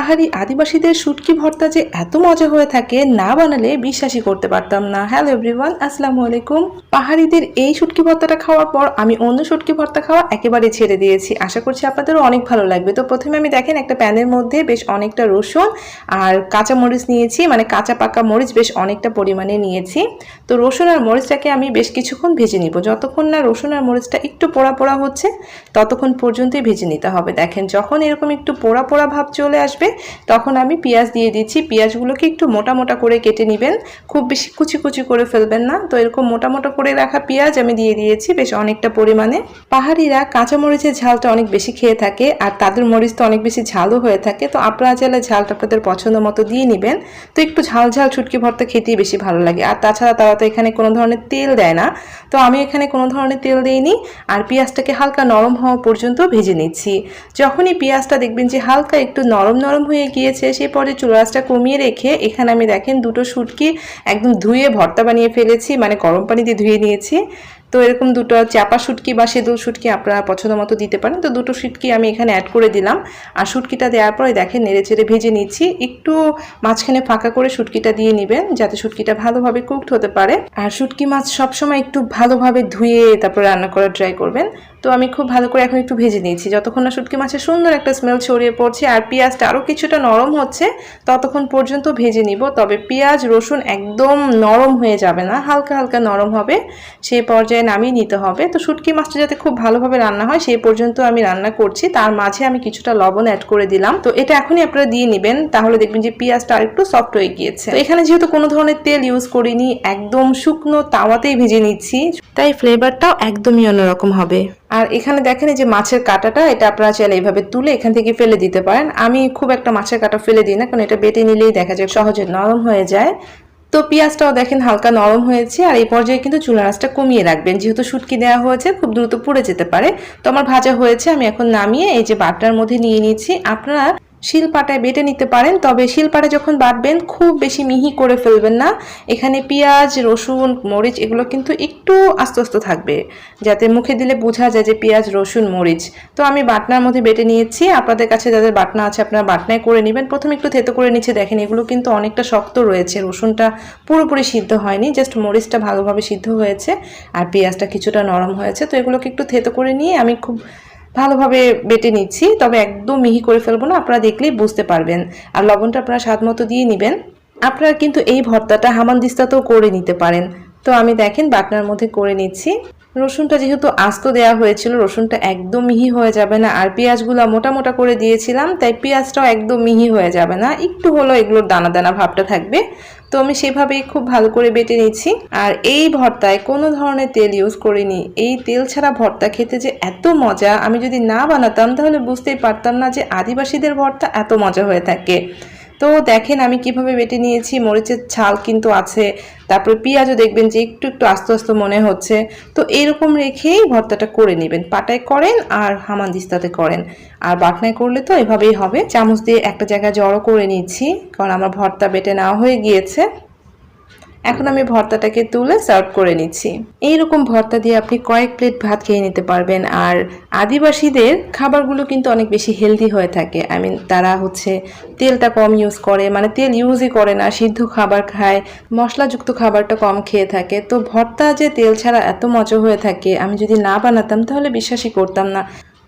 পাহাড়ি আদিবাসীদের শুটকি ভর্তা যে এত মজা হয়ে থাকে, না বানালে বিশ্বাসই করতে পারতাম না। হ্যালো এভরিওয়ান আসসালামু আলাইকুম। পাহাড়িদের এই শুটকি ভর্তাটা খাওয়ার পর আমি অন্য শুটকি ভর্তা খাওয়া একেবারে ছেড়ে দিয়েছি। আশা করছি আপনাদেরও অনেক ভালো লাগবে। তো প্রথমে আমি দেখেন একটা প্যানের মধ্যে বেশ অনেকটা রসুন আর কাঁচা মরিচ নিয়েছি। মানে কাঁচা পাকা মরিচ বেশ অনেকটা পরিমাণে নিয়েছি। তো রসুন আর মরিচটাকে আমি বেশ কিছুক্ষণ ভেজে নিব। যতক্ষণ না রসুন আর মরিচটা একটু পোড়া পোড়া হচ্ছে, ততক্ষণ পর্যন্তই ভেজে নিতে হবে। দেখেন যখন এরকম একটু পোড়া পোড়া ভাব চলে আসবে তখন আমি পেঁয়াজ দিয়ে দিচ্ছি। পেঁয়াজগুলোকে একটু মোটা মোটা করে কেটে নেবেন। খুব বেশি কুচি কুচি করে ফেলবেন না। তো এরকম মোটা মোটা করে রাখা পেঁয়াজ আমি দিয়ে দিয়েছি বেশ অনেকটা পরিমাণে। পাহাড়িরা কাঁচা মরিচের ঝালটা অনেক বেশি খেয়ে থাকে আর তাদের মরিচ তো অনেক বেশি ঝালও হয়ে থাকে। তো আপনারা চাইলে ঝালটা আপনাদের পছন্দ মতো দিয়ে নেবেন। তো একটু ঝাল ঝাল ছুটকি ভর্তা খেতেই বেশি ভালো লাগে। আর তাছাড়া তারা তো এখানে কোনো ধরনের তেল দেয় না। তো আমি এখানে কোনো ধরনের তেল দিইনি। আর পেঁয়াজটাকে হালকা নরম হওয়া পর্যন্ত ভেজে নিচ্ছি। যখনই পেঁয়াজটা দেখবেন যে হালকা একটু নরম নরম হয়ে গিয়েছে, সে পরে চুলাসটা কমিয়ে রেখে এখানে আমি দেখেন দুটো শুটকি একদম ধুয়ে ভর্তা বানিয়ে ফেলেছি মানে গরম পানি দিয়ে ধুয়ে নিয়েছি। তো এরকম দুটো চাপা শুটকি বা সেদুল শুটকি আপনারা পছন্দ মতো দিতে পারেন। তো দুটো শুটকি আমি এখানে অ্যাড করে দিলাম। আর শুটকিটা দেওয়ার পরে দেখেন নেড়ে চেড়ে ভেজে নিচ্ছি। একটু মাঝখানে ফাঁকা করে শুটকিটা দিয়ে নেবেন, যাতে শুটকিটা ভালোভাবে কুকড হতে পারে। আর শুটকি মাছ সবসময় একটু ভালোভাবে ধুয়ে তারপর রান্না করার ট্রাই করবেন। তো আমি খুব ভালো করে এখন একটু ভেজে নিয়েছি। যতক্ষণ না শুটকি মাছের সুন্দর একটা স্মেল ছড়িয়ে পড়ছে আর পেঁয়াজটা আরও কিছুটা নরম হচ্ছে, ততক্ষণ পর্যন্ত ভেজে নিব। তবে পেঁয়াজ, রসুন একদম নরম হয়ে যাবে না, হালকা হালকা নরম হবে। সেই পর্যায়ে নামিয়ে নিতে হবে। তো শুটকি মাছটা যাতে খুব ভালোভাবে রান্না হয় সেই পর্যন্ত আমি রান্না করছি। তার মাঝে আমি কিছুটা লবণ অ্যাড করে দিলাম। তো এটা এখনই আপনারা দিয়ে নেবেন, তাহলে দেখবেন যে পেঁয়াজটা আরেকটু সফট হয়ে গিয়েছে। তো এখানে যেহেতু কোনো ধরনের তেল ইউজ করিনি, একদম শুকনো তাওয়াতেই ভেজে নিচ্ছি। তাই ফ্লেভারটাও একদমই অন্যরকম হবে। আর এখানে দেখেন এই যে মাছের কাঁটাটা, এটা আপনারা চাইলে এইভাবে তুলে এখান থেকে ফেলে দিতে পারেন। আমি খুব একটা মাছের কাঁটা ফেলে দিই না, কারণ এটা বেটে নিলেই দেখা যায় সহজে নরম হয়ে যায়। তো পেঁয়াজটাও দেখেন হালকা নরম হয়েছে, আর এই পর্যায়ে কিন্তু চুলা আঁচটা কমিয়ে রাখবেন। যেহেতু শুটকি দেওয়া হয়েছে, খুব দ্রুত পুড়ে যেতে পারে। তো আমার ভাজা হয়েছে, আমি এখন নামিয়ে এই যে বাটার মধ্যে নিয়ে নিচ্ছি আপনারা শিলপাটায় বেটে নিতে পারেন, তবে শিলপাটা যখন বাটবেন, খুব বেশি মিহি করে ফেলবেন না। এখানে পেঁয়াজ, রসুন, মরিচ এগুলো কিন্তু একটু আস্তে আস্তে থাকবে, যাতে মুখে দিলে বোঝা যায় যে পেঁয়াজ, রসুন, মরিচ। তো আমি বাটনার মধ্যে বেটে নিয়েছি। আপনাদের কাছে যাদের বাটনা আছে, আপনারা বাটনায় করে নেবেন। প্রথমে একটু থেতো করে নিচ্ছে দেখেন, এগুলো কিন্তু অনেকটা শক্ত রয়েছে। রসুনটা পুরোপুরি সিদ্ধ হয়নি, জাস্ট মরিচটা ভালোভাবে সিদ্ধ হয়েছে, আর পেঁয়াজটা কিছুটা নরম হয়েছে। তো এগুলোকে একটু থেতো করে নিয়ে আমি খুব ভালোভাবে বেটে নিচ্ছি, তবে একদম মিহি করে ফেলব না, আপনারা দেখলেই বুঝতে পারবেন। আর লবণটা আপনারা স্বাদ মতো দিয়ে নেবেন। আপনারা কিন্তু এই ভর্তাটা হামানদিস্তাতেও করে নিতে পারেন। তো আমি দেখেন বাটনার মধ্যে করে নিচ্ছি। রসুনটা যেহেতু আস্ত দেওয়া হয়েছিল, রসুনটা একদম মিহি হয়ে যাবে না। আর পেঁয়াজগুলো মোটা মোটা করে দিয়েছিলাম, তাই পেঁয়াজটাও একদম মিহি হয়ে যাবে না। একটু হলো এগুলোর দানা দানা ভাবটা থাকবে। তো আমি সেভাবেই খুব ভালো করে বেটে নিচ্ছি। আর এই ভর্তায় কোনো ধরনের তেল ইউজ করিনি। এই তেল ছাড়া ভর্তা খেতে যে এত মজা, আমি যদি না বানাতাম তাহলে বুঝতেই পারতাম না যে আদিবাসীদের ভর্তা এত মজা হয়ে থাকে। তো দেখেন আমি কীভাবে বেটে নিয়েছি, মরিচের ছাল কিন্তু আছে। তারপরে পেঁয়াজও দেখবেন যে একটু একটু আস্তে আস্তে মনে হচ্ছে। তো এরকম রেখেই ভর্তাটা করে নেবেন। পাটায় করেন আর হামানদিস্তাতে করেন। আর বাটনায় করলে তো এভাবেই হবে। চামচ দিয়ে একটা জায়গায় জড়ো করে নিচ্ছি, কারণ আমার ভর্তা বেটে নেওয়া হয়ে গিয়েছে। এখন আমি ভর্তাটাকে তুলে সার্ভ করে নিচ্ছি। এইরকম ভর্তা দিয়ে আপনি কয়েক প্লেট ভাত খেয়ে নিতে পারবেন। আর আদিবাসীদের খাবারগুলো কিন্তু অনেক বেশি হেলদি হয়ে থাকে। আই মিন তারা হচ্ছে তেলটা কম ইউজ করে মানে তেল ইউজই করে না, সিদ্ধ খাবার খায়, মশলাযুক্ত খাবারটা কম খেয়ে থাকে। তো ভর্তা যে তেল ছাড়া এত মজা হয়ে থাকে, আমি যদি না বানাতাম তাহলে বিশ্বাসই করতাম না।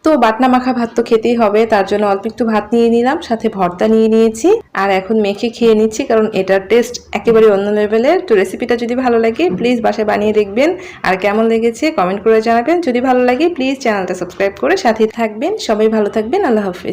তো বাটনা মাখা ভাত তো খেতেই হবে, তার জন্য অল্প একটু ভাত নিয়ে নিলাম, সাথে ভর্তা নিয়ে নিয়েছি, আর এখন মেখে খেয়ে নিচ্ছি, কারণ এটার টেস্ট একেবারে অন্য লেভেলের তো রেসিপিটা যদি ভালো লাগে প্লিজ বাসায় বানিয়ে দেখবেন, আর কেমন লেগেছে কমেন্ট করে জানাবেন, যদি ভালো লাগে প্লিজ চ্যানেলটা সাবস্ক্রাইব করে সাথে থাকবেন। সবাই ভালো থাকবেন, আল্লাহ হাফিজ।